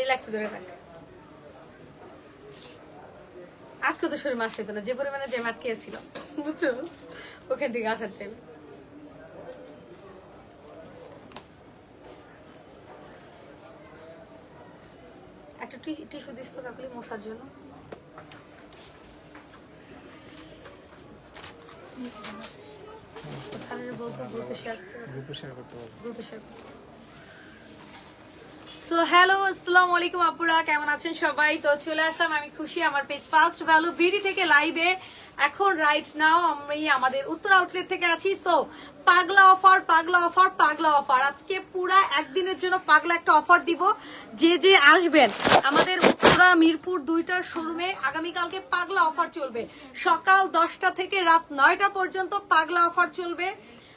Relax ধরে থাক। আজকে তো শরীর মাস হইতো না যে পরিমাণে যে মাঠ খেয়েছিল। বুঝছ? ওখান থেকে আসার টাইম একটা টিস্যু দিস তো কাকুলি মশার জন্য। গ্রুপে শেয়ার গ্রুপে শেয়ার করতে পারব। গ্রুপে শেয়ার সো হ্যালো আসসালামু আলাইকুম আপুরা, কেমন আছেন সবাই? তো চলে আসলাম আমি খুশি, আমার পেজ ফার্স্ট ভ্যালু বিডি থেকে লাইভে এখন রাইট নাও আমি আমাদের উত্তর আউটলেট থেকে আছি। সো পাগলা অফার পাগলা অফার পাগলা অফার আজকে পুরা একদিনের জন্য পাগলা একটা অফার দিব। যে যে আসবেন, আমাদের উত্তরা, মিরপুর দুইটার শোরুমে আগামীকালকে পাগলা অফার চলবে। সকাল দশটা থেকে রাত নয়টা পর্যন্ত পাগলা অফার চলবে।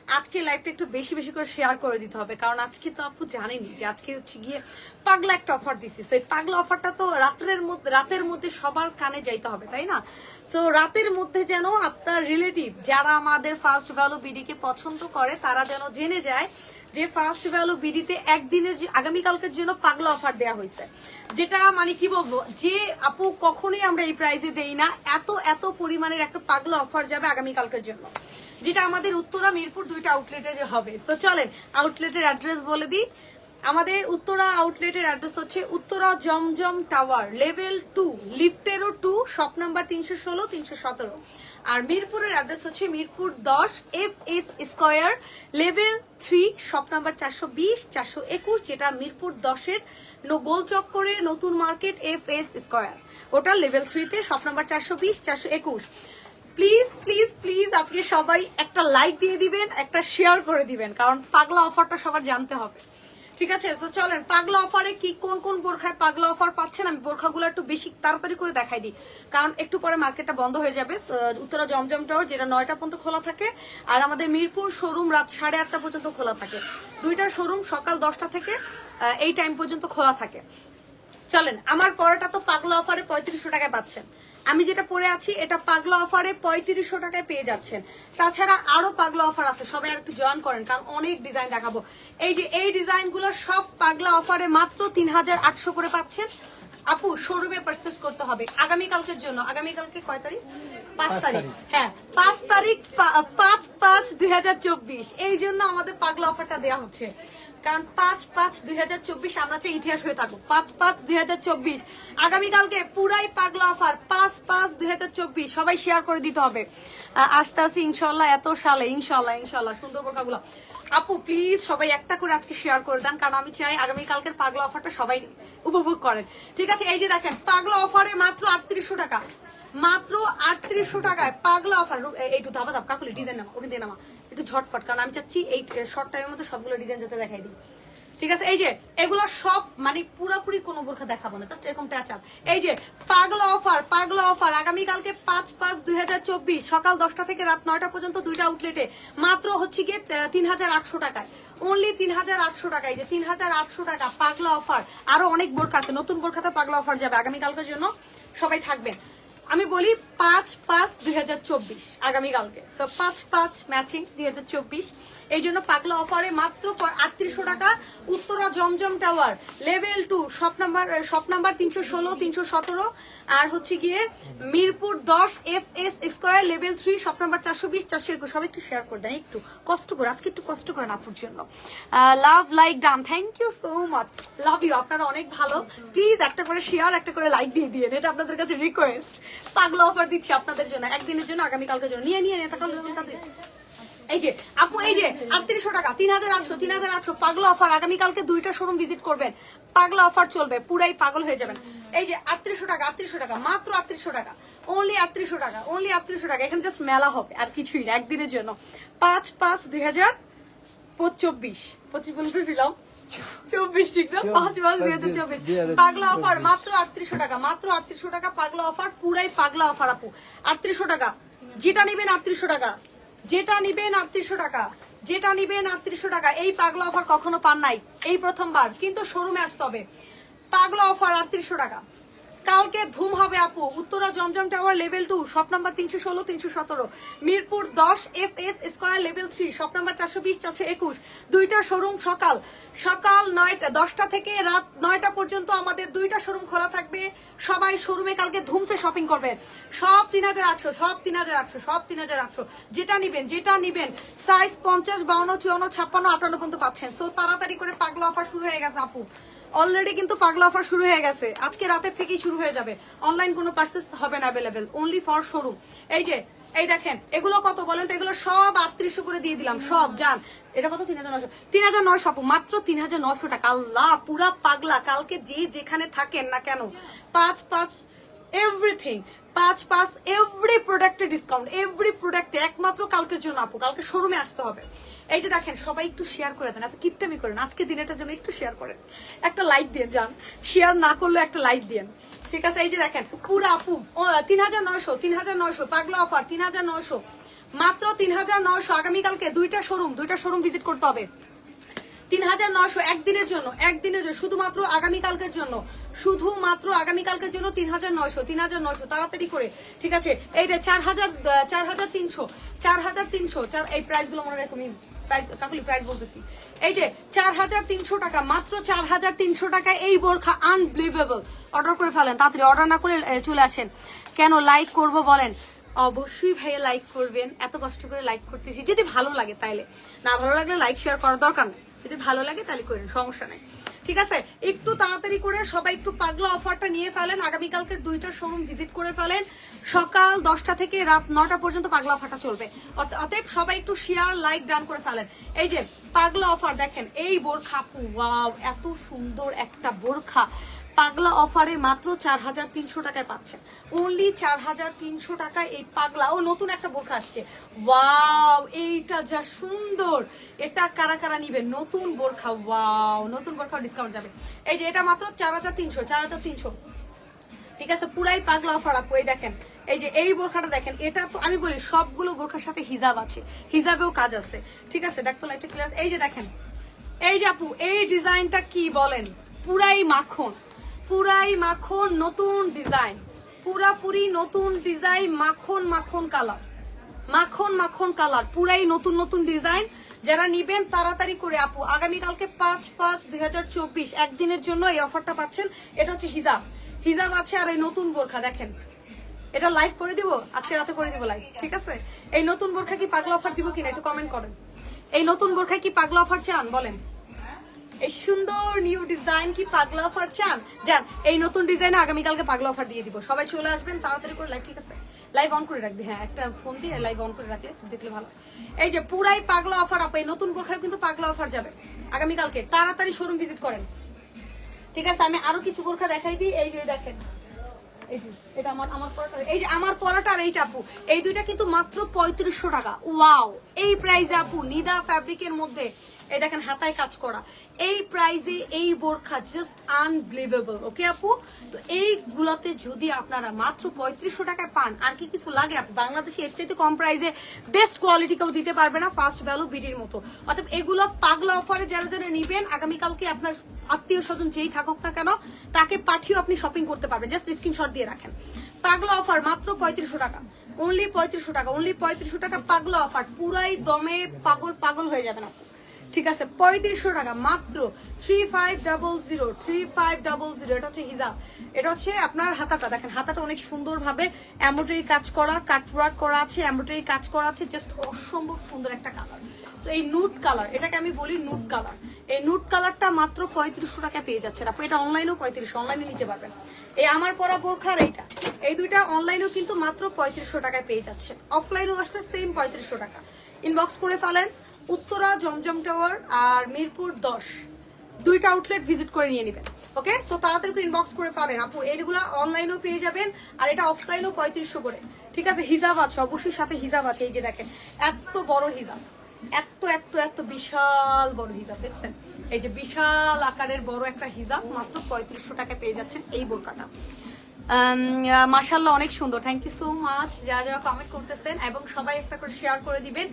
আজকে লাইভটা একটু বেশি বেশি করে শেয়ার করে দিতে হবে। কারণ আজকে তো আপু জানেনি যে আজকে হচ্ছে গিয়ে পাগলা একটা অফার দিচ্ছি তো এই পাগলা অফারটা তো রাতের মধ্যে রাতের মধ্যে সবার কানে যাইতে হবে, তাই না? সো রাতের মধ্যে যেন আপনার রিলেটিভ যারা আমাদের ফার্স্ট ভ্যালু বিডিকে পছন্দ করে, তারা যেন জেনে যায় যে ফার্স্ট ভ্যালু বিডিতে একদিনের যে- আগামীকালকের জন্য পাগলা অফার দেওয়া হয়েছে যেটা মানে কি বলব? যে আপু কখনোই আমরা এই প্রাইসে দেই না। এত এত পরিমাণের একটা পাগলা অফার যাবে আগামীকালকের জন্য। যেটা আমাদের উত্তরা মিরপুর দুইটা আউটলেটে যে হবে। তো চলেন আউটলেটের অ্যাড্রেস বলে দিই। আমাদের উত্তরা আউটলেটের অ্যাড্রেস হচ্ছে Uttara Zamzam tower level two লিফটেরও two shop number তিনশো ষোলো, তিনশো সতেরো। আর মিরপুরের অ্যাড্রেস হচ্ছে মিরপুর দশ F S square level three shop number চারশো বিশ, চারশো একুশ, যেটা মিরপুর দশের গোল চক্করে নতুন মার্কেট এফ এস স্কোয়ার ওটা লেভেল থ্রিতে শপ নাম্বার চারশো বিশ, চারশো একুশ। প্লিজ প্লিজ প্লিজ আজকে সবাই একটা লাইক দিয়ে দিবেন, একটা শেয়ার করে দিবেন, কারণ পাগলা অফারটা সবার জানতে হবে। ঠিক আছে? তো চলেন, পাগলা অফারে কি, কোন কোন বোরখায় পাগলা অফার পাচ্ছেন? আমি বোরখাগুলো একটু বেশি তাড়াতাড়ি করে দেখাই দিই। কারণ একটু পরে মার্কেটটা বন্ধ হয়ে যাবে। উত্তরা জমজম যেটা নয়টা পর্যন্ত খোলা থাকে, আর আমাদের মিরপুর শোরুম রাত সাড়ে আটটা পর্যন্ত খোলা থাকে। দুইটা শোরুম সকাল দশটা থেকে এই টাইম পর্যন্ত খোলা থাকে। চলেন, আমার পরোটা তো পাগলা অফারে পঁয়ত্রিশশো টাকায় পাচ্ছেন। আমি যেটা পরে আছি এটা পাগলা অফারে পঁয়ত্রিশশো টাকায় পেয়ে যাচ্ছেন। তাছাড়া আরও পাগলা অফার আছে সবাই একটু জয়েন করেন কারণ অনেক ডিজাইন দেখাবো। এই যে এই ডিজাইনগুলো সব পাগলা অফারে মাত্র তিন হাজার আটশো করে পাচ্ছেন। আপু শোরুমে পারচেস করতে হবে আগামীকালকের জন্য। আগামীকালকে কয় তারিখ? পাঁচ তারিখ। হ্যাঁ পাঁচ তারিখ পাঁচ পাঁচ দুই হাজার চব্বিশ। এই জন্য আমাদের পাগলা অফারটা দেওয়া হচ্ছে। কারণ পাঁচ পাঁচ দুই আমরা চাই ইতিহাস হয়ে থাকুক। পাঁচ পাঁচ দুই চব্বিশ। আগামীকালকে পুরাই পাগলা অফার। পাঁচ পাঁচ দুই সবাই শেয়ার করে দিতে হবে। আসতে আসি ইনশাল্লাহ এত সালে ইনশাল্লাহ ইনশাল্লাহ সুন্দর বোরখাগুলো আপু প্লিজ সবাই একটা করে আজকে শেয়ার করে দেন, কারণ আমি চাই আগামীকালকের পাগলা অফারটা সবাই উপভোগ করেন। ঠিক আছে, এই যে দেখেন, পাগলা অফারে মাত্র আটত্রিশশো টাকা। মাত্র আটত্রিশশো টাকায় পাগলা অফার। এইটু ধাবা ধাপ কাকুলি ডিজাইন নামা, ওখান থেকে নামা। একটু ঝটপট, কারণ আমি চাচ্ছি এই শর্ট টাইমের মধ্যে সবগুলো ডিজাইন যাতে দেখাই দিই। ঠিক আছে? এই যে, এগুলো সব মানে পুরোপুরি কোনো বোরখা দেখাবো না জাস্ট এরকম টাচ এই যে, পাগলা অফার পাগলা অফার আগামীকালকে পাঁচ পাঁচ দুই সকাল দশটা থেকে রাত নয়টা পর্যন্ত দুইটা আউটলেটে মাত্র হচ্ছে গিয়ে তিন হাজার আটশো টাকায়। অনলি তিন হাজার আটশো টাকায় যে তিন হাজার আটশো টাকা পাগলা অফার আরও অনেক বোরখা আছে, নতুন বোরখাতে পাগলা অফার যাবে আগামীকালকের জন্য। সবাই থাকবেন। আমি বলি পাঁচ পাঁচ দুই হাজার চব্বিশ আগামীকালকে পাঁচ পাঁচ ম্যাচিং দুই হাজার চব্বিশ। এই জন্য পাগলা অফারে মাত্র আটত্রিশশো টাকা। Uttara Zamzam tower level two shop number shop number তিনশো ষোলো, তিনশো সতেরো। আর হচ্ছে গিয়ে মিরপুর দশ F S square level three shop number চারশো বিশ, চারশো একুশ। সবাই একটু শেয়ার করে দেন, একটু কষ্ট করে, আজকে একটু কষ্ট করেন আপুর জন্য। Love like done thank you so much love you আপনারা অনেক ভালো। প্লিজ একটা করে শেয়ার একটা করে লাইক দিয়ে দিয়ে এটা আপনাদের কাছে রিকোয়েস্ট পাগলা অফার দিচ্ছি আপনাদের জন্য। একদিনের জন্য আগামীকালকের জন্য। নিয়ে নিয়ে তাদের এই যে, আপু, এই যে, আটত্রিশশো টাকা তিন হাজার আটশো তিন হাজার আটশো, পাগলা অফার আগামীকালকে দুইটা শোরুম ভিজিট করবেন। পাগলা অফার চলবে, পুরাই পাগল হয়ে যাবেন। এই যে, আটত্রিশশো টাকা আটত্রিশশো টাকা, মাত্র আটত্রিশশো টাকা। অনলি আটত্রিশশো টাকা অনলি আটত্রিশশো টাকা। এখানে জাস্ট মেলা হবে, আর কিছুই না, একদিনের জন্য। পাঁচ পাঁচ দুই হাজার চব্বিশ। পঁচিশ বলতেছিলাম। চব্বিশ। ঠিক না? পাঁচ পাঁচ দুই হাজার চব্বিশ পাগলা অফার মাত্র আটত্রিশশো টাকা মাত্র আটত্রিশশো টাকা পাগলা অফার পুরাই পাগলা অফার আপু। আটত্রিশশো টাকা। যেটা নিবেন আটত্রিশশো টাকা। যেটা নিবেন আটত্রিশশো টাকা। যেটা নিবেন আটত্রিশশো টাকা। এই পাগলা অফার কখনো পান নাই। এই প্রথমবার। কিন্তু শোরুমে আসতে হবে। পাগলা অফার আটত্রিশশো টাকা। কালকে ধুম হবে আপু। Uttara Zamzam tower level two shop number তিনশো ষোলো, তিনশো সতেরো। মিরপুর দশ F S square level three shop number চারশো বিশ, চারশো একুশ। দুইটা শোরুম সকাল। সকাল নয়টা, দশটা থেকে রাত নয়টা পর্যন্ত আমাদের দুইটা শোরুম খোলা থাকবে। সবাই শোরুমে কালকে ধুমসে শপিং করবেন সব তিন হাজার আটশো, সব তিন হাজার আটশো, সব তিন হাজার আটশো। যেটা নিবেন যেটা নিবেন সাইজ পঞ্চাশ, বাউন্ন, চুয়ান্ন, ছাপ্পান্ন, আটান্ন পর্যন্ত পাচ্ছেন। সো তাড়াতাড়ি করে পাগলা অফার শুরু হয়ে গেছে, আপু। অলরেডি কিন্তু পাগলা অফার শুরু হয়ে গেছে। আজকে রাতের থেকেই শুরু হয়ে যাবে। অনলাইন কোনো পার্সেস হবে না অ্যাভেলেবেল অনলি ফর শোরুম এই যে, এই দেখেন, এগুলো কত বলেন তো? এগুলো সব আটত্রিশশো করে দিয়ে দিলাম, সব, জান। এটা কত? তিন হাজার নয়শো। তিন হাজার নয়শো আপু, মাত্র তিন হাজার নয়শো টাকা। আল্লাহ, পুরা পাগলা। কালকে যে যেখানে থাকেন না কেন, পাঁচ পাঁচ এভরিথিং পাঁচ পাঁচ এভরি প্রোডাক্টে ডিসকাউন্ট এভরি প্রোডাক্টে একমাত্র কালকের জন্য আপু। কালকে শোরুমে আসতে হবে। এই যে দেখেন, সবাই একটু শেয়ার করে দেন, এত কিপটামি করেন। আজকে দিনেটার জন্য একটু শেয়ার করেন। একটা লাইক দিয়ে যান। শেয়ার না করলে একটা লাইক দিন ঠিক আছে? এই যে দেখেন, পুরো আপু তিন হাজার নয়শো, তিন হাজার নয়শো, পাগলা অফার তিন হাজার নয়শো। মাত্র তিন হাজার নয়শো, আগামীকালকে দুইটা শোরুম দুইটা শোরুম ভিজিট করতে হবে। তিন হাজার নয়শো একদিনের জন্য একদিনের জন্য, শুধুমাত্র আগামীকালকের জন্য। শুধুমাত্র আগামীকালকের জন্য তিন হাজার নয়শো, তিন হাজার নয়শো, তাড়াতাড়ি করে। ঠিক আছে? এইটা চার হাজার চার হাজার তিনশো, চার হাজার তিনশো, চার, এই প্রাইসগুলো মনে রাখো আমি তিনশো টাকা এই বোরখা আনবিলিভেবল অর্ডার করে ফেলেন, তাড়াতাড়ি অর্ডার না করে চলে আসেন। কেন লাইক করব বলেন? অবশ্যই ভাইয়া লাইক করবেন, এত কষ্ট করে লাইক করতেছি। যদি ভালো লাগে তাইলে। না ভালো লাগলে লাইক শেয়ার করার দরকার যদি ভালো লাগে তাহলে করেন, সমস্যা নেই। ঠিক আছে? একটু তাড়াতাড়ি করে সবাই একটু পাগলা অফারটা নিয়ে ফেলেন আগামীকালকে দুইটা শোরুম ভিজিট করে ফেলেন। সকাল দশটা থেকে রাত নটা পর্যন্ত পাগলা অফারটা চলবে। অতএব সবাই একটু শেয়ার লাইক ডান করে ফেলেন। এই যে, পাগলা অফার দেখেন, এই বোরখা, ওয়াও, এত সুন্দর একটা বোরখা। পাগলা অফারে মাত্র চার হাজার তিনশো টাকায় পাচ্ছেন অনলি চার হাজার তিনশো টাকায় এই পাগলা। ও নতুন একটা বোরখা আসছে। ওয়াও এইটা যা সুন্দর। এটা কারা কারা নিবে? নতুন বোরখা ওয়াও নতুন বোরখা ডিসকাউন্ট যাবে। এই যে এটা মাত্র চার হাজার তিনশো, চার হাজার তিনশো। ঠিক আছে, পুরাই পাগলা অফার আপু, এই দেখেন। এই যে এই বোরখাটা দেখেন, এটা তো আমি বলি, সবগুলো বোরখার সাথে হিজাব আছে। হিজাবেও কাজ আছে। ঠিক আছে দেখ তো লাইটটা ক্লিয়ার এই যে দেখেন, এই যে আপু, এই ডিজাইনটা কি বলেন? পুরাই মাখন। পুরাই মাখন, নতুন ডিজাইন। পুরাপুরি নতুন ডিজাইন, মাখন মাখন কালার। মাখন মাখন কালার, পুরাই নতুন নতুন ডিজাইন। যারা নিবেন, তাড়াতাড়ি করে আপু আগামীকালকে পাঁচ পাঁচ দুই একদিনের জন্য এই অফারটা পাচ্ছেন, এটা হচ্ছে হিজাব। হিজাব আছে আর এই নতুন বোরখা, দেখেন। এটা লাইভ করে দিব? আজকে রাতে করে দিব লাইভ ঠিক আছে? এই নতুন বোরখা কি পাগলা অফার দিব কিনা, একটু কমেন্ট করেন। এই নতুন বোরখায় কি পাগলা অফার চান? বলেন। এই সুন্দর নিউ ডিজাইন কি পাগলা অফার চান? যান, এই নতুন ডিজাইনে আগামীকালকে পাগলা অফার দিয়ে দিব। সবাই চলে আসবেন, তাড়াতাড়ি করে ঠিক আছে? লাইভ অন করে রাখবি হ্যাঁ একটা ফোন দিয়ে লাইভ অন করে রাখলে দেখলে ভালো। এই যে পুরাই পাগলা অফার এই নতুন বোরখায় কিন্তু পাগলা অফার যাবে আগামীকালকে। তাড়াতাড়ি শোরুম ভিজিট করেন। ঠিক আছে, আমি আরও কিছু বোরখা দেখাই দিই। এই যে দেখেন, এই যে আমার পরাটা। এই যে আমার আর এইটা, আপু, এই দুইটা কিন্তু মাত্র পঁয়ত্রিশশো টাকা। ওয়াও, এই প্রাইসে আপু, নিদা ফ্যাব্রিকের মধ্যে। এই দেখেন, হাতায় কাজ করা। এই প্রাইসে এই বোরখা জাস্ট আনবিলিভেবল ওকে আপু? তো এইগুলোতে যদি আপনারা মাত্র পঁয়ত্রিশশো টাকায় পান, আর কি কিছু লাগে আপু? বাংলাদেশে এর চাইতে কম প্রাইজে বেস্ট কোয়ালিটি কেউ দিতে পারবে না ফার্স্ট ভ্যালু বিডির মতো। অর্থাৎ এগুলো পাগলা অফারে যারা যারা নিবেন, আগামীকালকে আপনার আত্মীয় স্বজন যেই থাকুক না কেন, তাকে পাঠিয়েও আপনি শপিং করতে পারবেন। জাস্ট স্ক্রিনশট দিয়ে রাখেন। পাগলা অফার মাত্র পঁয়ত্রিশশো টাকা। অনলি পঁয়ত্রিশশো টাকা অনলি পঁয়ত্রিশশো টাকা পাগলা অফার পুরাই দমে পাগল পাগল হয়ে যাবেন আপু। ঠিক আছে, পঁয়ত্রিশশো টাকা, মাত্র three five double zero three five double zero এটা হচ্ছে হিজাব। এটা হচ্ছে আপনার হাতাটা, দেখেন হাতাটা অনেক সুন্দরভাবে এমব্রয়ডারি কাজ করা কাটওয়ার্ক করা আছে এমব্রয়ডারি কাজ করা আছে জাস্ট অসম্ভব সুন্দর একটা কালার এই নুট কালার এটাকে আমি বলি নুট কালার এই নুট কালারটা মাত্র পঁয়ত্রিশশো টাকা পেয়ে যাচ্ছেন। আপনি এটা অনলাইনেও পঁয়ত্রিশশো অনলাইনে নিতে পারবেন। এই আমার পরা বোরখার এইটা, এই দুইটা অনলাইনেও কিন্তু মাত্র পঁয়ত্রিশশো টাকায় পেয়ে যাচ্ছেন। অফলাইনেও আসলে সেম পঁয়ত্রিশশো টাকা। ইনবক্স করে ফেলেন উত্তরা জমজম টাওয়ার আর মিরপুর দশ। দুইটা আউটলেট ভিজিট করে নিয়ে নেবেন ওকে সো তাড়াতাড়ি ইনবক্স করে ফেলেন। আপু এইগুলো অনলাইনেও পেয়ে যাবেন, আর এটা অফলাইনেও পঁয়ত্রিশশো করে। ঠিক আছে, হিজাব আছে, অবশ্যই সাথে হিজাব আছে, এই যে দেখেন, এত বড় হিজাব। এত এত এত বিশাল বড় হিজাব, দেখছেন? এই যে বিশাল আকারের বড় একটা হিজাব, মাত্র পঁয়ত্রিশশো টাকা পেয়ে যাচ্ছেন এই বোরকাটা। মাশাল্লাহ অনেক সুন্দর। থ্যাংক ইউ সো মাচ যা যা কমেন্ট করতেছেন, এবং সবাই একটা করে শেয়ার করে দিবেন।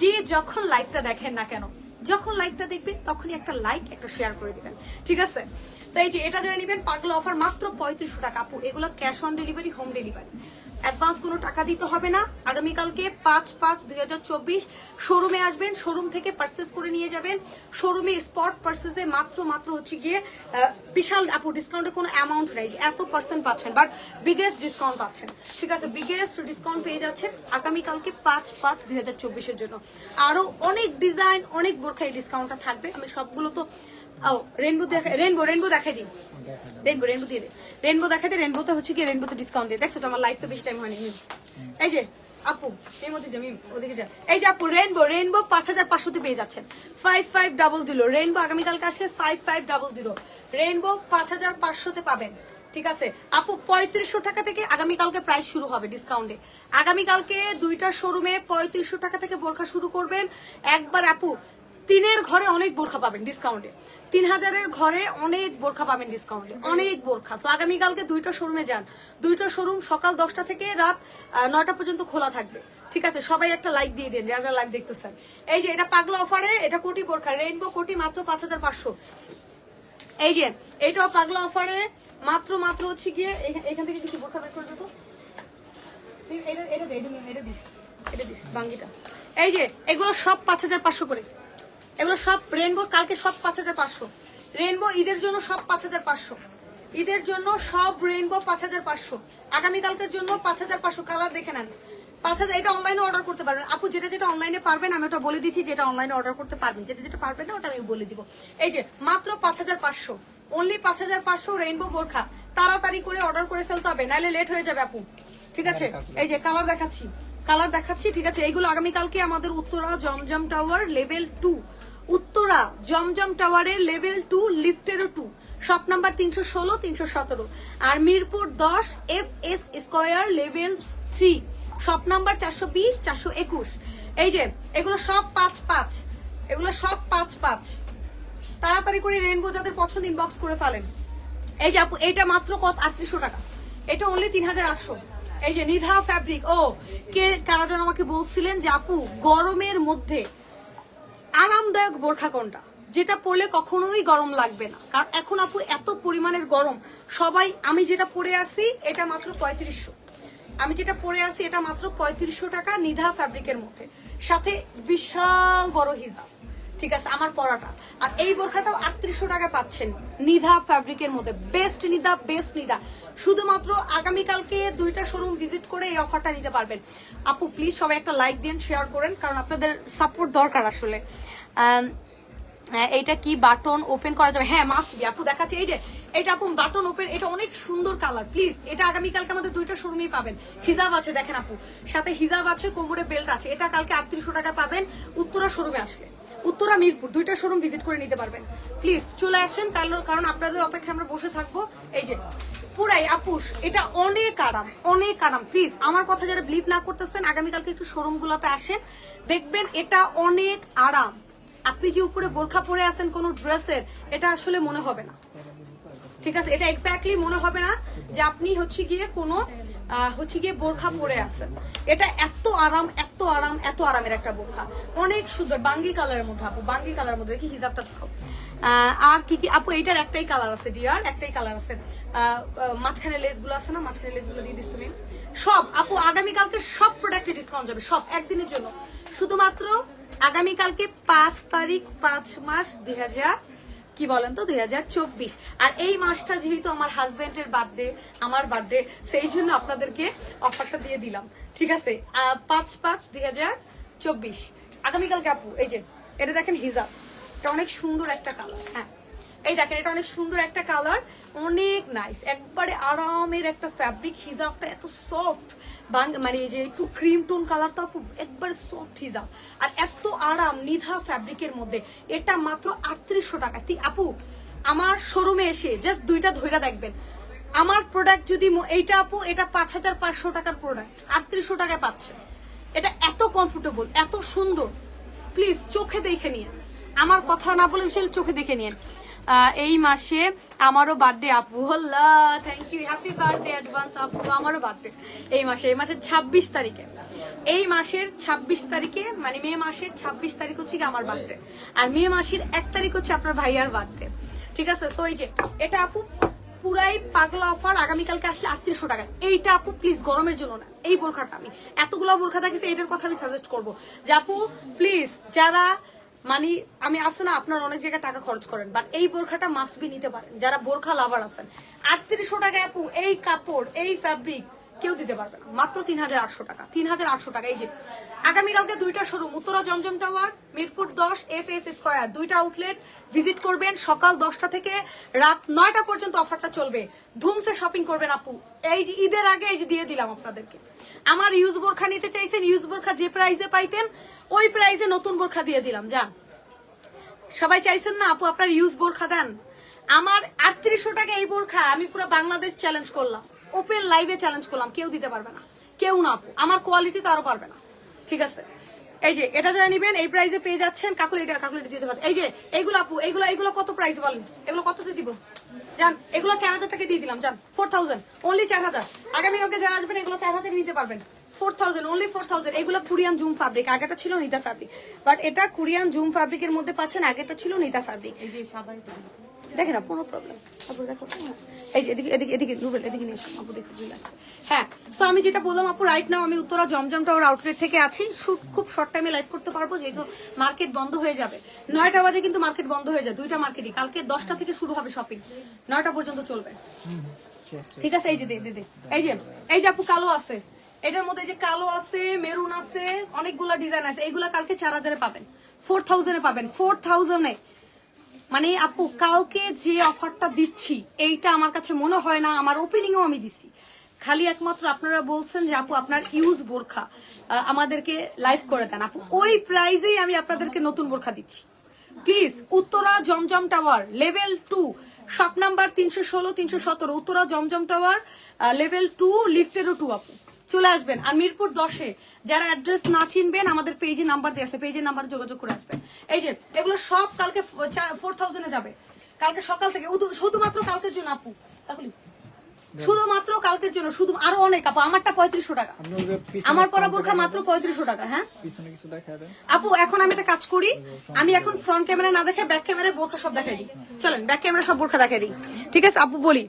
যে যখন লাইভটা দেখেন না কেন, যখন লাইভটা দেখবেন, তখনই একটা লাইক একটা শেয়ার করে দিবেন। ঠিক আছে? তো এই যে এটা জেনে নিবেন, পাগলা অফার মাত্র পঁয়ত্রিশশো টাকা। আপু, এগুলো cash on delivery home delivery advance কোনো টাকা দিতে হবে না। আগামীকালকে পাঁচ পাঁচ দুই হাজার চব্বিশ শোরুমে আসবেন শোরুম থেকে পার্সেস করে নিয়ে যাবেন। শোরুমে স্পট পার্সেসে মাত্র মাত্র হচ্ছে গিয়ে বিশাল আপু ডিসকাউন্টে কোনো অ্যামাউন্ট নেই এত পার্সেন্ট পাচ্ছেন বাট বিগেস্ট ডিসকাউন্ট পাচ্ছেন। ঠিক আছে বিগেস্ট ডিসকাউন্ট পেয়ে যাচ্ছেন আগামীকালকে পাঁচ পাঁচ দুই হাজার চব্বিশের জন্য। আরও অনেক ডিজাইন অনেক বোরখাই ডিসকাউন্টটা থাকবে। আমি সবগুলো তো ও রেনবো দেখা রেনবো রেনবো দেখাই দিই। রেনবো রেনবো দিয়ে রেনবো দেখাতে রেনবোতে হচ্ছে কি রেনবোতে ডিসকাউন্ট দিয়ে দেখছ তো আমার লাইফ তো বেশি টাইম হয়নি এই যে, আপু এই মধ্যে যাবি ওদিকে যা এই যে আপু রেনবো রেনবো পাঁচ হাজার পাঁচশোতে পেয়ে যাচ্ছেন। Five five double zero rainbow আগামীকালকে আসলে five five double zero rainbow পাঁচ হাজার পাঁচশোতে পাবেন। ঠিক আছে? আপু, পঁয়ত্রিশশো টাকা থেকে আগামীকালকে প্রাইস শুরু হবে ডিসকাউন্টে আগামীকালকে দুইটা শোরুমে পঁয়ত্রিশশো টাকা থেকে বোরখা শুরু করবেন। একবার আপু, তিনের ঘরে অনেক বোরখা পাবেন ডিসকাউন্টে তিন হাজারের ঘরে অনেক বোরখা পাবেন ডিসকাউন্টে অনেক বোরখা। সো আগামীকালকে দুইটা শোরুমে যান। দুইটা শোরুম সকাল দশটা থেকে রাত নয়টা পর্যন্ত খোলা থাকবে। ঠিক আছে? সবাই একটা লাইক দিয়ে দিন, যারা লাইভ দেখতেছেন। এই যে, এটা পাগলা অফারে এটা কোটি বোরখা রেইনবো কোটি মাত্র পাঁচ হাজার পাঁচশো। এই যে, এটাও পাগলা অফারে মাত্র মাত্র হচ্ছে গিয়ে এখান- থেকে কিছু বোরখা বের করে দেবো। এটা এটা এটা এটা দিস এটা দিস, বাঙ্গিটা। এই যে, এগুলো সব পাঁচ হাজার পাঁচশো করে। এগুলো সব রেনবো কালকে সব পাঁচ হাজার পাঁচশো। রেনবো ঈদের জন্য সব পাঁচ হাজার পাঁচশো। ঈদের জন্য সব রেনবো পাঁচ হাজার পাঁচশো। আগামীকালকের জন্য পাঁচ হাজার পাঁচশো কালার দেখে নেন। পাঁচ হাজার, এটা অনলাইনে অর্ডার করতে পারবেন। আপু, যেটা যেটা অনলাইনে পারবেন, আমি ওটা বলে দিচ্ছি, যেটা অনলাইনে অর্ডার করতে পারবেন। যেটা যেটা পারবেন না, ওটা আমি বলে দিব। এই যে, মাত্র পাঁচ হাজার পাঁচশো। অনলি পাঁচ হাজার পাঁচশো রেইনবো বোরখা। তাড়াতাড়ি করে অর্ডার করে ফেলতে হবে, নাহলে লেট হয়ে যাবে আপু। ঠিক আছে? এই যে কালার দেখাচ্ছি। কালার দেখাচ্ছি, ঠিক আছে? এইগুলো আগামীকালকে আমাদের Uttara Zamzam tower level two Uttara Zamzam টাওয়ারের লেভেল টু, লিফটেরও টু। শপ নাম্বার তিনশো ষোলো, তিনশো সতেরো। আর মিরপুর দশ F S square level three. Shop number চারশো বিশ, চারশো একুশ। এই যে, এগুলো সব পাঁচ পাঁচ। এগুলো সব পাঁচ পাঁচ। তাড়াতাড়ি করে রেনবো যাদের পছন্দ ইনবক্স করে ফেলেন। এই যে আপু এটা মাত্র কত? আটত্রিশশো টাকা। এটা অনলি তিন হাজার আটশো। এই যে, নিধা ফ্যাব্রিক ও, কে, কারা যেন আমাকে বলছিলেন যে, আপু, গরমের মধ্যে আরামদায়ক বোরখা কোনটা? যেটা পরলে কখনোই গরম লাগবে না। কারণ এখন আপু এত পরিমাণের গরম। সবাই, আমি যেটা পরে আছি, এটা মাত্র পঁয়ত্রিশশো। আমি যেটা পরে আছি, এটা মাত্র পঁয়ত্রিশশো টাকা নিধা ফ্যাব্রিকের মধ্যে। সাথে বিশাল বড় হিজাব। ঠিক আছে, আমার পরাটা আর এই বোরখাটাও আটত্রিশশো টাকা পাচ্ছেন। নিধা ফ্যাব্রিকের মধ্যে। Best Nida best Nida. শুধুমাত্র আগামীকালকে দুইটা শোরুম ভিজিট করে এই অফারটা নিতে পারবেন। আপু প্লিজ সবাই একটা লাইক দিন শেয়ার করেন, কারণ আপনাদের সাপোর্ট দরকার আসলে। এইটা কি বাটন ওপেন করা যাবে? হ্যাঁ মাস্ট বি আপু, দেখাচ্ছে। এই যে, এটা আপু বাটন ওপেন এটা অনেক সুন্দর কালার প্লিজ এটা আগামীকালকে আমাদের দুইটা শোরুমেই পাবেন। হিজাব আছে, দেখেন আপু। সাথে হিজাব আছে, কোমরে বেল্ট আছে। এটা কালকে আটত্রিশশো টাকা পাবেন। উত্তরা শোরুমে আসলে। উত্তরা মিরপুর, দুইটা শোরুম ভিজিট করে নিতে পারবেন। প্লিজ চলে আসেন, কারণ আপনাদের অপেক্ষা আমরা বসে থাকব। এই যে, পুরাই আপুস, এটা অনেক আরাম অনেক আরাম। প্লিজ আমার কথা যারা বিলিভ না করতেছেন, আগামীকালকে একটু শোরুম গুলোতে আসেন। দেখবেন এটা অনেক আরাম। আপনি যে উপরে বোরখা পরে আছেন কোনো ড্রেসের, এটা আসলে মনে হবে না। ঠিক আছে? এটা এক্স্যাক্টলি মনে হবে না যে আপনি হচ্ছে গিয়ে কোনো হচ্ছে গিয়ে বোরখা পরে আছেন এটা এত আরাম এত আরাম, এত আরামের একটা বোরখা। অনেক সুন্দর, বাঙ্গি কালারের মধ্যে আপু, বাঙ্গি কালারের মধ্যে দেখি হিজাবটা দেখো আর কি কি আপু, এইটার একটাই কালার আছে ডিয়ার একটাই কালার আছে। মাঝখানে লেসগুলো আছে না? মাঝখানে লেসগুলো দিয়ে দিস তুমি। সব, আপু, আগামীকালকে সব প্রোডাক্টে ডিসকাউন্ট যাবে, সব, একদিনের জন্য। শুধুমাত্র আগামীকালকে পাঁচ তারিখ, পাঁচ মাস দুই হাজার কি বলেন তো, দুই হাজার চব্বিশ। আর এই মাসটা যেহেতু আমার হাজব্যান্ডের বার্থডে আমার বার্থডে সেই জন্য আপনাদেরকে অফারটা দিয়ে দিলাম। ঠিক আছে? পাঁচ পাঁচ, দুই হাজার চব্বিশ। আগামীকালকে আপু, এই যে, এটা দেখেন হিজাব। এটা অনেক সুন্দর একটা কালার হ্যাঁ। এই দেখেন, এটা অনেক সুন্দর একটা কালার অনেক নাইস একবারে আরামের একটা ফ্যাব্রিক হিজাবটা এত সফট মানে যে একটু ক্রিম টোন কালারটা আপু, একবারে সফট হিজাব। আর এত আরাম নিধা ফ্যাব্রিকের মধ্যে। এটা মাত্র আটত্রিশশো টাকা। তি- আপু, আমার শোরুমে এসে জাস্ট দুইটা ধইরা দেখবেন। আমার প্রোডাক্ট যদি এইটা আপু, এটা পাঁচ হাজার পাঁচশো টাকার প্রোডাক্ট আটত্রিশশো টাকায় পাচ্ছে। এটা এত কমফোর্টেবল এত সুন্দর। প্লিজ চোখে দেখে নিন আমার কথা না বলে চোখে দেখে নিন এই মাসে আমারও বার্থডে আপু। হল্লা thank you happy birthday advance আপু, আমারও বার্থডে এই মাসে, এই মাসের ছাব্বিশ তারিখে। এই মাসের ছাব্বিশ তারিখে মানে মে মাসের ছাব্বিশ তারিখ হচ্ছে আমার বার্থডে আর মে মাসের এক তারিখ হচ্ছে আপনার ভাইয়ার বার্থডে ঠিক আছে? তো এই যে, এটা আপু, পুরাই পাগলা অফার আগামীকালকে আসলে আটত্রিশশো টাকা। এইটা আপু প্লিজ গরমের জন্য না। এই বোরখাটা আমি, এতগুলো বোরখা দেখেছি এটার কথা আমি সাজেস্ট করব। যে আপু প্লিজ যারা মানে আমি আসছে না, আপনার অনেক জায়গায় টাকা খরচ করেন বাট এই বোরখাটা মাস্ট বি নিতে পারেন, যারা বোরখা লাভার আছেন। আটত্রিশশো টাকা আপু, এই কাপড়, এই ফ্যাব্রিক কেউ দিতে পারবে না। মাত্র তিন হাজার আটশো টাকা। তিন হাজার আটশো টাকা। এই যে, আগামীকালকে দুইটা শোরুম, উত্তরা জমজম টাওয়ার, মিরপুর দশ এফ এস স্কোয়ার, দুইটা আউটলেট ভিজিট করবেন সকাল দশটা থেকে রাত নয়টা পর্যন্ত অফারটা চলবে। ধুমসে শপিং করবেন আপু। এই যে, ঈদের আগে এই যে দিয়ে দিলাম আপনাদেরকে। আমার ইউজ বোরখা নিতে চাইছেন, ইউজ বোরখা যে প্রাইসে পাইতেন, ওই প্রাইসে নতুন বোরখা দিয়ে দিলাম। যান। সবাই চাইছেন না আপু আপনার ইউজ বোরখা দেন? আমার আটত্রিশশো টাকা এই বোরখা, আমি পুরো বাংলাদেশ চ্যালেঞ্জ করলাম। ওপেন লাইভে চ্যালেঞ্জ করলাম, কেউ দিতে পারবে না। কেউ না আপু, আমার কোয়ালিটি তো আরও পারবে না। ঠিক আছে? এই যে, এটা যারা নিবেন, এই প্রাইসে পেয়ে যাচ্ছেন কাকুলি এটা কাকুলি দিতে পারছে এই যে, এইগুলো আপু এগুলো এগুলো কত প্রাইস বলেন? এগুলো কততে দিব? জান এগুলো চার হাজার টাকা দিয়ে দিলাম জান ফোর থাউজেন্ড অনলি চার হাজার। আগামীকালকে যারা আসবেন, এগুলো চার হাজার নিতে পারবেন। Four thousand only four thousand এগুলো কোরিয়ান জুম ফ্যাব্রিক আগেটা ছিল নিতা ফ্যাব্রিক বাট এটা কোরিয়ান জুম ফ্যাব্রিকের মধ্যে পাচ্ছেন, আগেটা ছিল নিতা ফ্যাব্রিক এই যে সাদা। দেখেন কোনো প্রবলেম আপু দেখো হ্যাঁ। এই যে এদিকে এদিকে এদিকে রুবেল এদিকে নিয়ে আপু দেখতে হ্যাঁ তো আমি যেটা বললাম আপু রাইট নাও আমি উত্তরা জমজম টাওয়ার আউটলেট থেকে আছি। খুব শর্ট টাইমে লাইভ করতে পারব যেহেতু মার্কেট বন্ধ হয়ে যাবে। নয়টা বাজে কিন্তু মার্কেট বন্ধ হয়ে যায় দুইটা মার্কেটই কালকে দশটা থেকে শুরু হবে শপিং নয়টা পর্যন্ত চলবে। ঠিক আছে এই যে দে দে দে। এই যে এই যে আপু কালো আছে। এটার মধ্যে যে কালো আছে মেরুন আছে অনেকগুলা ডিজাইন আছে। এইগুলা কালকে চার হাজারে পাবেন। ফোর থাউজেন্ডে পাবেন। ফোর থাউজেন্ডে মানে আপু কালকে যে অফারটা দিচ্ছি, এইটা আমার কাছে মনে হয় না, আমার ওপেনিংও আমি দিচ্ছি খালি একমাত্র আপনারা বলছেন যে, আপু, আপনার ইউজ বোরখা আমাদেরকে লাইভ করে দেন। আপু, ওই প্রাইজেই আমি আপনাদেরকে নতুন বোরখা দিচ্ছি। Please Uttara Zamzam tower level two shop number তিনশো ষোলো, তিনশো সতেরো, Uttara Zamzam tower level two লিফটেরও two আপু। চলে আসবেন। আর মিরপুর দশে যারা অ্যাড্রেস না চিনবেন আমাদের পেজে নাম্বার দিয়ে আছে। পেজের নাম্বার যোগাযোগ করে আসবেন। এই যে এগুলো সব কালকে ফোর থাউজেন্ডে যাবে। কালকে সকাল থেকে শুধুমাত্র কালকের জন্য আপু তাহলে শুধুমাত্র কালকের জন্য শুধু আরও অনেক আপু আমারটা পঁয়ত্রিশশো টাকা। আমার পরা বোরখা মাত্র পঁয়ত্রিশশো টাকা হ্যাঁ? আপু এখন আমি একটা কাজ করি। আমি এখন ফ্রন্ট ক্যামেরা না দেখে ব্যাক ক্যামেরায় বোরখা সব দেখাই দিই। চলেন ব্যাক ক্যামেরা সব বোরখা দেখাই দিই। ঠিক আছে আপু বলি।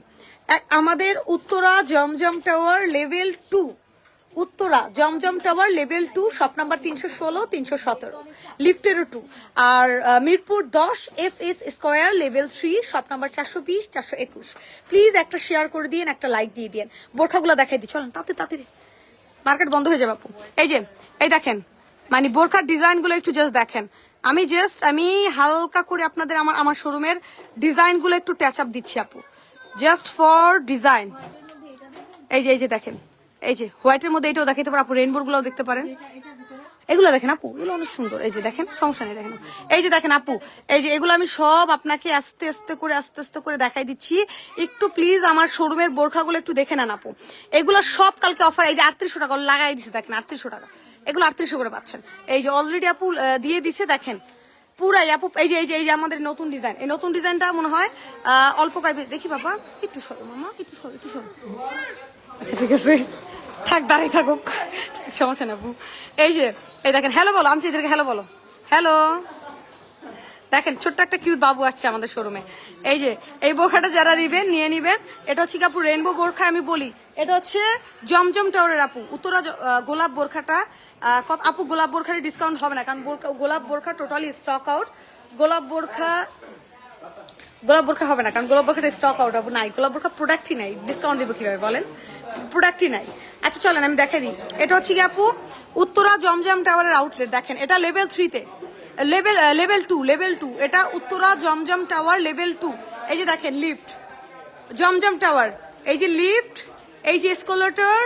আমাদের Uttara Zamzam tower level two Uttara Zamzam tower level two, shop number তিনশো ষোলো, তিনশো সতেরো। লিফটেরও টু আর মিরপুর দশ F S square level three shop number চারশো বিশ, চারশো একুশ। প্লিজ একটা শেয়ার করে দিন, একটা লাইক দিয়ে দিন। বোরখাগুলো দেখাই দিই। চলেন তাতে তাড়াতাড়ি। মার্কেট বন্ধ হয়ে যাবে আপু। এই যে, এই দেখেন মানে বোরখার ডিজাইনগুলো একটু জাস্ট দেখেন। আমি জাস্ট আমি হালকা করে আপনাদের আমার আমার শোরুমের ডিজাইনগুলো একটু ট্যাচ আপ দিচ্ছি আপু। জাস্ট ফর ডিজাইন এই যে এই যে দেখেন। এই যে হোয়াইটের মধ্যে এটাও দেখাতে পারেন আপু রেইনবোরগুলো দেখতে পারেন। এগুলো দেখেন আপু, এগুলো অনেক সুন্দর। এই যে দেখেন, সমস্যা নেই, দেখেন। এই যে দেখেন আপু, এই যে এগুলো আমি সব আপনাকে আস্তে আস্তে করে, আস্তে আস্তে করে দেখাই দিচ্ছি। একটু প্লিজ আমার শোরুমের বোরখাগুলো একটু দেখে নেন আপু। এগুলো সব কালকে অফার এই যে আটত্রিশশো টাকা, লাগাই দিছে, দেখেন, আটত্রিশশো টাকা। এগুলো আটত্রিশশো করে পাচ্ছেন। এই যে অলরেডি আপু দিয়ে দিছে, দেখেন। পুরাই আপু, এই যে এই যে এই যে আমাদের নতুন ডিজাইন এই নতুন ডিজাইনটা মনে হয় অল্প কয়েক দেখি বাবা, একটু সরো, মামা, একটু সরো একটু সরো। আচ্ছা ঠিক আছে। থাক দাঁড়িয়ে থাকুক। সমস্যা না আপু এই যে, এই দেখেন হ্যালো বলো আমি এদেরকে হ্যালো বলো। হ্যালো দেখেন, ছোট্ট একটা কিউট বাবু আসছে আমাদের শোরুমে এই যে, এই বোরখাটা যারা নিবেন, নিয়ে নিবেন, এটা হচ্ছে আপু রেনবো বোরখা, আমি বলি। এটা হচ্ছে জমজম টাওয়ারের আপু। উত্তরা গোলাপ বোরখাটা কত আপু, গোলাপ বোরখার ডিসকাউন্ট হবে না, কারণ বোরখা- গোলাপ বোরখা টোটালি স্টক আউট গোলাপ বোরখা গোলাপ বোরখা হবে না, কারণ গোলাপ বোরখাটা স্টক আউট হবে নাই। গোলাপ বোরখা প্রোডাক্টই নাই। ডিসকাউন্ট দেবো কীভাবে, বলেন? প্রোডাক্টই নাই। আচ্ছা চলেন, আমি দেখে দিই। এটা হচ্ছে কি আপু? উত্তরা জমজম টাওয়ারের আউটলেট দেখেন, এটা লেভেল থ্রিতে level level two level two এটা Uttara Zamzam tower level two এই যে দেখেন লিফট জমজম টাওয়ার, এই যে লিফট এই যে স্কোলেটর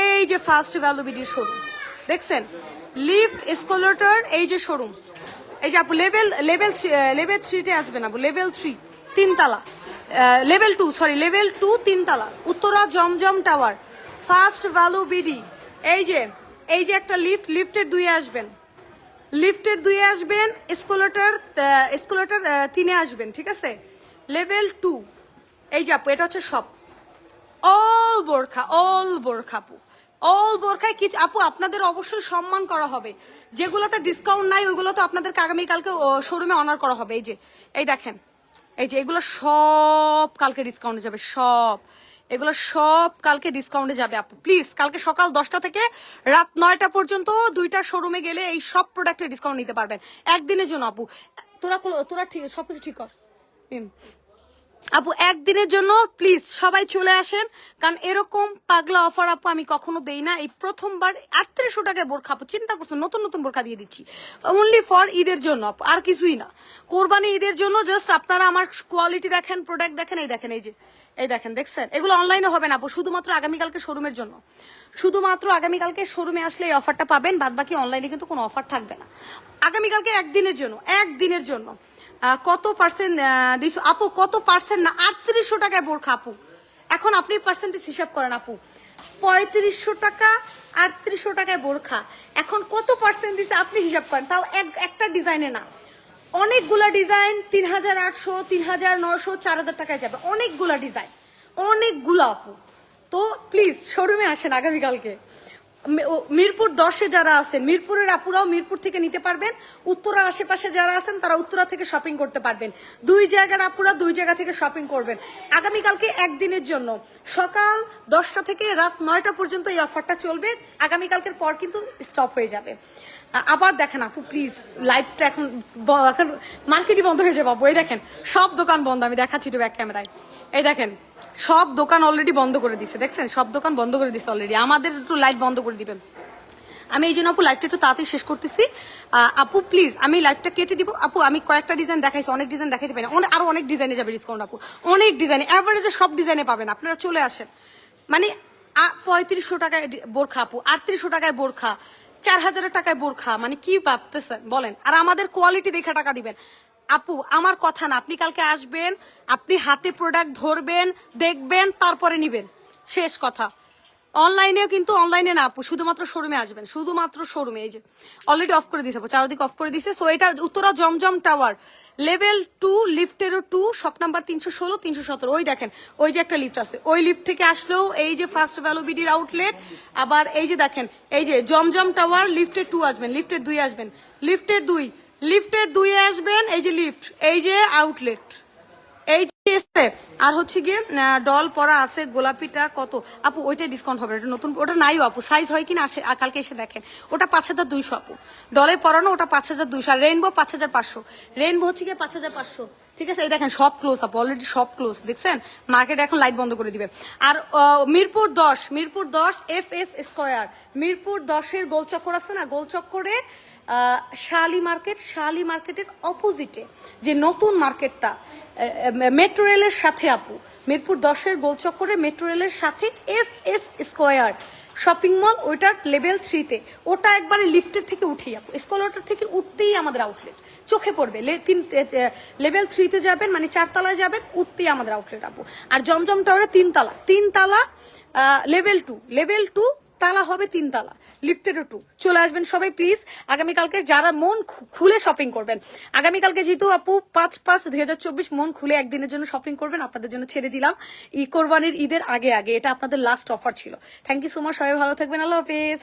এই যে ফার্স্ট ভ্যালু বিডির শোরুম দেখছেন? লিফট স্কোলেটর এই যে শোরুম এই যে আপু লেভেল লেভেল থ্রি লেভেল থ্রিতে আসবেন আপু লেভেল থ্রি তিনতলা। Level two sorry level two তিনতলা, Uttara Zamzam tower first value BD এই যে এই যে একটা লিফট লিফটের দুই আসবেন। লিফটের দুই আসবেন স্কুলেটার স্কুলেটার তিনে আসবেন, ঠিক আছে? লেভেল টু এই যে আপু, এটা হচ্ছে সব অল বোরখা অল বোরখা আপু। অল বোরখায় কিছু আপু, আপনাদের অবশ্যই সম্মান করা হবে। যেগুলোতে ডিসকাউন্ট নাই, ওইগুলো তো আপনাদেরকে আগামীকালকে শোরুমে অনার করা হবে। এই যে, এই দেখেন। এই যে এগুলো সব কালকে ডিসকাউন্টে যাবে, সব। এগুলো সব কালকে ডিসকাউন্টে যাবে, আপু। প্লিজ কালকে সকাল দশটা থেকে রাত নয়টা পর্যন্ত দুইটা শোরুমে গেলে এই সব প্রোডাক্টের ডিসকাউন্ট নিতে পারবেন। একদিনের জন্য, আপু। তোরা তোরা ঠিক সবকিছু ঠিক কর। আপু একদিনের জন্য প্লিজ সবাই চলে আসেন। কারণ এরকম পাগলা অফার আপু আমি কখনো দেই না। এই প্রথমবার আটত্রিশশো টাকায় বোরখা আপু চিন্তা করছ নতুন নতুন বোরখা দিয়ে দিচ্ছি। অনলি ফর ঈদের জন্য আপু, আর কিছুই না। কোরবানি ঈদের জন্য জাস্ট আপনারা আমার কোয়ালিটি দেখেন প্রোডাক্ট দেখেন এই দেখেন এই যে এই দেখেন দেখছেন? এগুলো অনলাইনে হবে না আপু শুধুমাত্র আগামীকালকে শোরুমের জন্য। শুধুমাত্র আগামীকালকে শোরুমে আসলে এই অফারটা পাবেন বাদ বাকি অনলাইনে কিন্তু কোনো অফার থাকবে না। আগামীকালকে একদিনের জন্য একদিনের জন্য কত পার্সেন্ট আপু, কত পার্সেন্ট না, আটত্রিশশো টাকায় বোরখা, আপু? এখন আপনি পার্সেন্টেজ হিসাব করেন, আপু। পঁয়ত্রিশশো টাকা, আটত্রিশশো টাকায় বোরখা। এখন কত পার্সেন্ট দিছে আপনি হিসাব করেন, তাও এক- একটা ডিজাইনে না। অনেকগুলা ডিজাইন তিন হাজার আটশো, তিন হাজার নশো চার হাজার টাকায় যাবে। অনেকগুলা ডিজাইন অনেকগুলো, আপু। তো প্লিজ শোরুমে আসেন আগামীকালকে। মিরপুর দশে যারা আছেন, মিরপুরের আপুরাও মিরপুর থেকে নিতে পারবেন। উত্তরার আশেপাশে যারা আছেন, তারা উত্তরা থেকে শপিং করতে পারবেন। দুই জায়গার আপুরা দুই জায়গা থেকে শপিং করবেন। আগামীকালকে একদিনের জন্য, সকাল দশটা থেকে রাত নয়টা পর্যন্ত এই অফারটা চলবে। আগামীকালকের পর কিন্তু স্টপ হয়ে যাবে। আবার দেখেন আপু প্লিজ লাইভটা এখন এখন মার্কেটই বন্ধ হয়ে যাবে। আপু এই দেখেন, সব দোকান বন্ধ, আমি দেখাচ্ছি একটু ব্যাক ক্যামেরায় এই দেখেন সব দোকান অলরেডি বন্ধ করে দিছে, দেখছেন? সব দোকান বন্ধ করে দিছে অলরেডি আমাদের একটু লাইট বন্ধ করে দিবেন। আমি এই জন্য আপু লাইভটা একটু তাড়াতাড়ি শেষ করতেছি। আপু প্লিজ আমি লাইভটা কেটে দিব। আপু, আমি কয়েকটা ডিজাইন দেখাইছি, অনেক ডিজাইন দেখাইতে পারি না। আরও অনেক ডিজাইনে যাবে ডিসকাউন্ট আপু। অনেক ডিজাইনে অ্যাভারেজে সব ডিজাইনে পাবেন। আপনারা চলে আসেন। মানে পঁয়ত্রিশশো টাকায় বোরখা আপু। আটত্রিশশো টাকায় বোরখা। চার হাজার টাকায় বোরখা। মানে কি ভাবতেছেন? বলেন। আর আমাদের কোয়ালিটি দেখে টাকা দিবেন। আপু, আমার কথা না, আপনি কালকে আসবেন, আপনি হাতে প্রোডাক্ট ধরবেন, দেখবেন, তারপরে নিবেন। শেষ কথা। অনলাইনে কিন্তু অনলাইনে না, আপু, শুধুমাত্র শোরুমে আসবেন, শুধুমাত্র শোরুমে এই যে অলরেডি অফ করে দিয়েছে চারদিকে অফ করে দিয়েছে। সো এটা Uttara Zamzam tower level two লিফটেরও two shop number তিনশো ষোলো, তিনশো সতেরো। ওই দেখেন, ওই যে একটা লিফট আছে। ওই লিফট থেকে আসলেও এই যে ফার্স্ট ভ্যালু বিডির আউটলেট আবার এই যে দেখেন, এই যে জমজম টাওয়ার লিফটের টু আসবেন লিফটের দুই আসবেন। লিফটের দুই লিফটের দুই আসবেন, এই যে লিফট, এই যে আউটলেট এই এসছে আর হচ্ছে গিয়ে ডল পরা আছে, গোলাপিটা কত? আপু ওইটা ডিসকাউন্ট হবে, এটা নতুন, ওটা নাইও আপু সাইজ হয় কিনা আসে কালকে এসে দেখেন, ওটা পাঁচ হাজার দুইশো আপু। ডলে পরানো, ওটা পাঁচ হাজার দুইশো, আর রেনবো পাঁচ হাজার পাঁচশো। রেইনবো হচ্ছে গিয়ে পাঁচ হাজার পাঁচশো। ঠিক আছে? এই দেখেন, সব ক্লোজ আপ অলরেডি সব ক্লোজ দেখছেন? মার্কেট এখন লাইট বন্ধ করে দিবে। আর মিরপুর দশ মিরপুর দশ এফ এস স্কোয়ার মিরপুর দশের গোলচক্কর আছে না? গোলচক্করে শালি মার্কেট, শালি মার্কেটের অপোজিটে যে নতুন মার্কেটটা মেট্রো রেলের সাথে আপু, মিরপুর দশের গোলচক্করে মেট্রো রেলের সাথে F S square shopping mall ওইটার লেভেল থ্রিতে ওটা একবারে লিফটের থেকে উঠেই আপু স্কলারটার থেকে উঠতেই আমাদের আউটলেট চোখে পড়বে। তিন লেভেল থ্রিতে যাবেন মানে চারতলায় যাবেন, উঠতেই আমাদের আউটলেট আপু। আর জমজম টাওয়ারে তিনতলা। তিনতলা লেভেল টু লেভেল টু তালা হবে তিন তালা লিফটেরও টু চলে আসবেন সবাই প্লিজ আগামীকালকে যারা মন খুলে শপিং করবেন, আগামীকালকে যেহেতু আপু পাঁচ পাঁচ, দুই হাজার চব্বিশ মন খুলে একদিনের জন্য শপিং করবেন, আপনাদের জন্য ছেড়ে দিলাম। ই কোরবানির ঈদের আগে আগে। এটা আপনাদের লাস্ট অফার ছিল। থ্যাংক ইউ সো মাচ সবাই ভালো থাকবেন। আল্লাহ হাফিজ।